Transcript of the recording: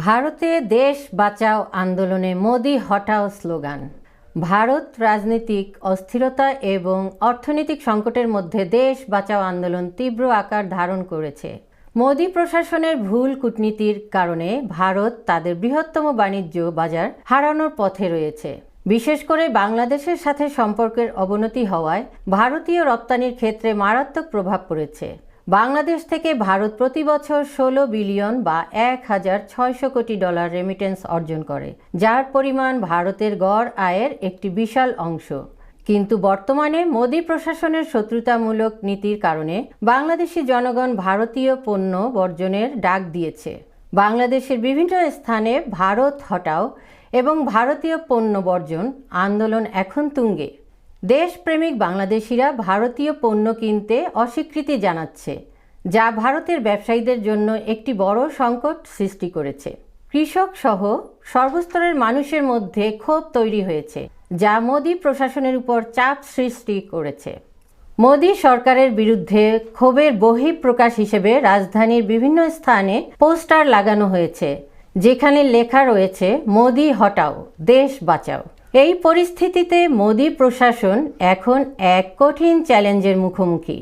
ভারতে দেশ বাঁচাও আন্দোলনে মোদি হটাও স্লোগান। ভারত রাজনৈতিক অস্থিরতা এবং অর্থনৈতিক সংকটের মধ্যে দেশ বাঁচাও আন্দোলন তীব্র আকার ধারণ করেছে। মোদি প্রশাসনের ভুল কূটনীতির কারণে ভারত তাদের বৃহত্তম বাণিজ্য বাজার হারানোর পথে রয়েছে। বিশেষ করে বাংলাদেশের সাথে সম্পর্কের অবনতি হওয়ায় ভারতীয় রপ্তানির ক্ষেত্রে মারাত্মক প্রভাব পড়েছে। বাংলাদেশ থেকে ভারত প্রতি বছর ষোলো বিলিয়ন বা এক হাজার ছয়শো কোটি ডলার রেমিটেন্স অর্জন করে, যার পরিমাণ ভারতের গড় আয়ের একটি বিশাল অংশ। কিন্তু বর্তমানে মোদী প্রশাসনের শত্রুতামূলক নীতির কারণে বাংলাদেশি জনগণ ভারতীয় পণ্য বর্জনের ডাক দিয়েছে। বাংলাদেশের বিভিন্ন স্থানে ভারত হটাও এবং ভারতীয় পণ্য বর্জন আন্দোলন এখন তুঙ্গে। দেশপ্রেমিক বাংলাদেশিরা ভারতীয় পণ্য কিনতে অস্বীকৃতি জানাচ্ছে, যা ভারতের ব্যবসায়ীদের জন্য একটি বড় সংকট সৃষ্টি করেছে। কৃষক সহ সর্বস্তরের মানুষের মধ্যে ক্ষোভ তৈরি হয়েছে, যা মোদী প্রশাসনের উপর চাপ সৃষ্টি করেছে। মোদী সরকারের বিরুদ্ধে ক্ষোভের বহিঃপ্রকাশ হিসেবে রাজধানীর বিভিন্ন স্থানে পোস্টার লাগানো হয়েছে, যেখানে লেখা রয়েছে, মোদি হটাও, দেশ বাঁচাও। এই পরিস্থিতিতে মোদি প্রশাসন এখন এক কঠিন চ্যালেঞ্জের মুখোমুখি।